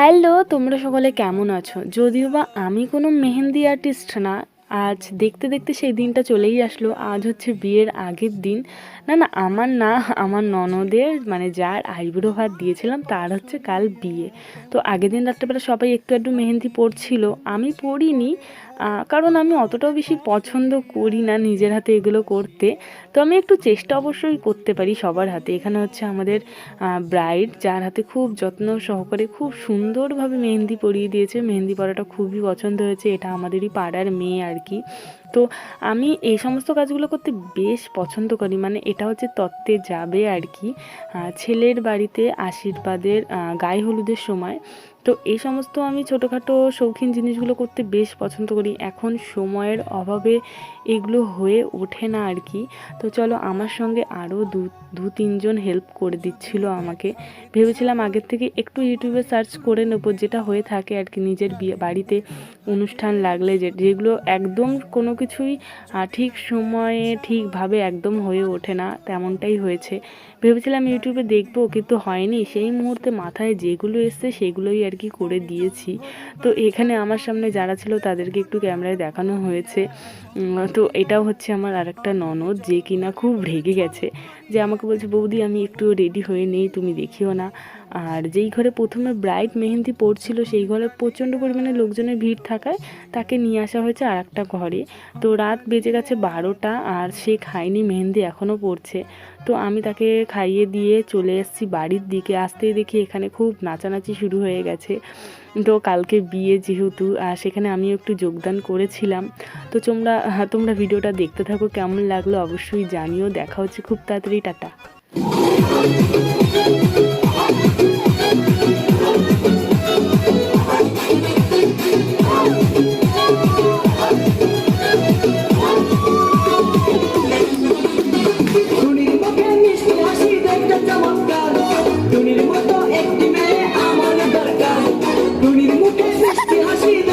Hello, তোমরা সকলে কেমন আছো? যদিও বা আমি কোনো মেহেন্দি আর্টিস্ট না, আজ দেখতে দেখতে সেই দিনটা চলেই আসলো। আজ হচ্ছে বিয়ের আগের দিন। না না, আমার না, আমার ননদের মানে যার আইব্রো হাত দিয়েছিলাম, তার হচ্ছে কাল বিয়ে। তো আগের দিন রাত্রেবেলা সবাই একটু একটু মেহেন্দি পড়ছিল আমি পড়িনি কারণ আমি অতটাও বেশি পছন্দ করি না নিজের হাতে এগুলো করতে। তো আমি একটু চেষ্টা অবশ্যই করতে পারি সবার হাতে। এখানে হচ্ছে আমাদের ব্রাইড যার হাতে খুব যত্ন সহকারে খুব সুন্দরভাবে মেহেন্দি পরিয়ে দিয়েছে। মেহেন্দি পরাটা খুবই পছন্দ হয়েছে। এটা আমাদেরই পাড়ার মেয়ে আর কি। তো আমি এই সমস্ত কাজগুলো করতে বেশ পছন্দ করি। মানে এটা হচ্ছে তত্ত্বে যাবে আর কি। ছেলের বাড়িতে আশীর্বাদের গায়ে হলুদের সময়। তো এই সমস্ত আমি ছোটোখাটো শৌখিন জিনিসগুলো করতে বেশ পছন্দ করি। এখন সময়ের অভাবে এগুলো হয়ে ওঠে না আর কি। তো চলো আমার সঙ্গে আরও দু দু তিনজন হেল্প করে দিচ্ছিল আমাকে। ভেবেছিলাম আগের থেকে একটু ইউটিউবে সার্চ করে নেব, যেটা হয়ে থাকে আর কি। নিজের বিয়ে, বাড়িতে অনুষ্ঠান লাগলে যে, যেগুলো একদম কোনো কিছুই ঠিক সময়ে, ঠিকভাবে একদম হয়ে ওঠে না, তেমনটাই হয়েছে। ভেবেছিলাম ইউটিউবে দেখব, কিন্তু হয়নি। সেই মুহূর্তে মাথায় যেগুলো এসছে, সেগুলোই আর কি করে দিয়েছি। তো এখানে আমার সামনে যারা ছিল, তাদেরকে একটু ক্যামেরায় দেখানো হয়েছে। তো এটাও হচ্ছে আমার আরেকটা ননদ, যে কিনা খুব রেগে গেছে। যে আমাকে বলছে, বৌদি, আমি একটু রেডি হয়ে নেই, তুমি দেখিও না। আর যেই ঘরে প্রথমে ব্রাইট মেহেন্দি পড়ছিল সেই ঘরে প্রচণ্ড পরিমাণে লোকজনের ভিড় থাকায় তাকে নিয়ে আসা হয়েছে আর একটা ঘরে। তো রাত বেজে গেছে বারোটা আর সে খায়নি মেহেন্দি, এখনও পড়ছে তো আমি তাকে খাইয়ে দিয়ে চলে এসেছি বাড়ির দিকে। আসতেই দেখি এখানে খুব নাচানাচি শুরু হয়ে গেছে। তো কালকে বিয়ে যেহেতু, আর সেখানে আমিও একটু যোগদান করেছিলাম। তো তোমরা তোমরা ভিডিওটা দেখতে থাকো, কেমন লাগল অবশ্যই জানিও। দেখা হচ্ছে খুব তাড়াতাড়ি, টাটা। see